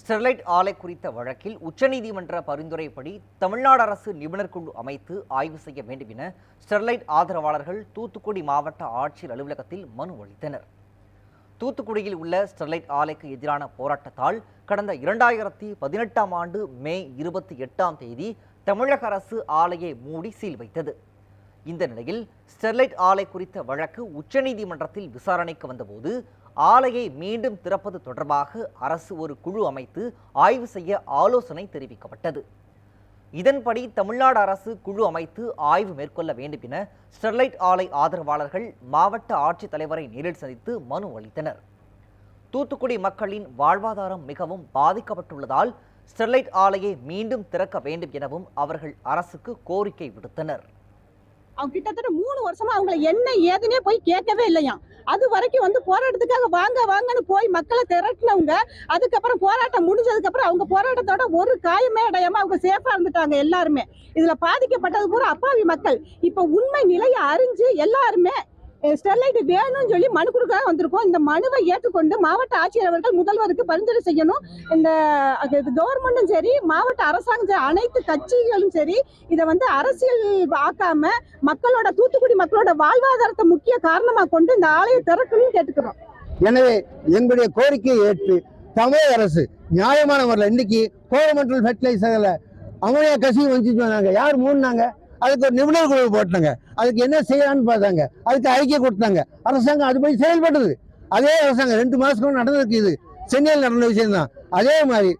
Sterlite ஆலை குறித்த வழக்கில் உச்சநீதிமன்ற பரிந்துரைப்படி தமிழ்நாடு அரசு நிபுணர் குழு அமைத்து ஆய்வு செய்ய வேண்டும் என ஸ்டெர்லைட் ஆதரவாளர்கள் தூத்துக்குடி மாவட்ட ஆட்சியர் அலுவலகத்தில் மனு அளித்தனர். தூத்துக்குடியில் உள்ள ஸ்டெர்லைட் ஆலைக்கு எதிரான போராட்டத்தால் கடந்த இரண்டாயிரத்தி பதினெட்டாம் ஆண்டு மே இருபத்தி எட்டாம் தேதி தமிழக அரசு ஆலையை மூடி சீல் வைத்தது. இந்த நிலையில் ஸ்டெர்லைட் ஆலை குறித்த வழக்கு உச்சநீதிமன்றத்தில் விசாரணைக்கு வந்தபோது ஆலையை மீண்டும் திறப்பது தொடர்பாக அரசு ஒரு குழு அமைத்து ஆய்வு செய்ய ஆலோசனை தெரிவிக்கப்பட்டது. இதன்படி தமிழ்நாடு அரசு குழு அமைத்து ஆய்வு மேற்கொள்ள வேண்டும் என ஸ்டெர்லைட் ஆலை ஆதரவாளர்கள் மாவட்ட ஆட்சித்தலைவரை நேரில் சந்தித்து மனு அளித்தனர். தூத்துக்குடி மக்களின் வாழ்வாதாரம் மிகவும் பாதிக்கப்பட்டுள்ளதால் ஸ்டெர்லைட் ஆலையை மீண்டும் திறக்க வேண்டும் எனவும் அவர்கள் அரசுக்கு கோரிக்கை விடுத்தனர். அவங்க கிட்டத்தட்ட மூணு வருஷமா அவங்களை என்ன ஏதுனே போய் கேட்கவே இல்லையாம் அது வரைக்கும் வந்து போராட்டத்துக்காக வாங்க வாங்கன்னு போய் மக்களை திரட்டினவங்க அதுக்கப்புறம் போராட்டம் முடிஞ்சதுக்கு அப்புறம் அவங்க போராட்டத்தோட ஒரு காயமே அடையாம அவங்க சேஃபா இருந்துட்டாங்க எல்லாருமே. இதுல பாதிக்கப்பட்டது பூரா அப்பாவி மக்கள். இப்ப உண்மை நிலையை அறிஞ்சு எல்லாருமே ஸ்டெர்லைட் வேணும்னு சொல்லி மனு கொடுக்க வந்திருக்கோம். இந்த மனுவை ஏற்றுக்கொண்டு மாவட்ட ஆட்சியர் அவர்கள் முதல்வருக்கு பரிந்துரை செய்யணும். இந்த கவர்மெண்ட்டும் சரி மாவட்ட அரசாங்கம் சரி அனைத்து கட்சிகளும் சரி இதை வந்து அரசியல் ஆக்காம மக்களோட தூத்துக்குடி மக்களோட வாழ்வாதாரத்தை முக்கிய காரணமா கொண்டு இந்த ஆலய திறக்கணும்னு கேட்டுக்கிறோம். எனவே எங்களுடைய கோரிக்கையை ஏற்று தமிழக அரசு நியாயமான முறையில் இன்னைக்கு கோரமண்டல் ஃபெர்டிலைசர்ல அமோனியா கசிவு வந்துச்சு சொன்னாங்க. யார் மூணுனாங்க அதுக்கு ஒரு நிபுணர் குழு போட்டாங்க. அதுக்கு என்ன செய்யலாம்னு பார்த்தாங்க. அதுக்கு அறிக்கை கொடுத்தாங்க. அரசாங்கம் அது போய் செயல்படுது அதே அரசாங்கம் ரெண்டு மாசத்துக்கு நடந்திருக்கு இது. சென்னையில் நடந்த விஷயம் தான் அதே மாதிரி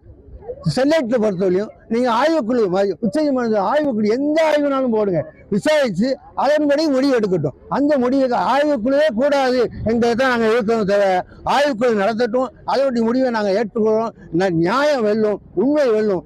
ஸ்டெர்லைட்டை பொறுத்தவரையும் நீங்கள் ஆய்வுக்குழு மாதிரி உச்சநீதிமன்ற ஆய்வுக்குழு எந்த ஆய்வுனாலும் போடுங்க. விசாரித்து அதன்படி முடிவு எடுக்கட்டும். அந்த முடிவுக்கு ஆய்வுக்குழுவே கூடாது என்பதை தான் நாங்கள் இருக்கிறோம் தவிர ஆய்வுக்குழு நடத்தட்டும். அதனுடைய முடிவை நாங்கள் ஏற்றுக்கொள்கிறோம் நியாயம் வெல்லும் உண்மை வெல்லும்.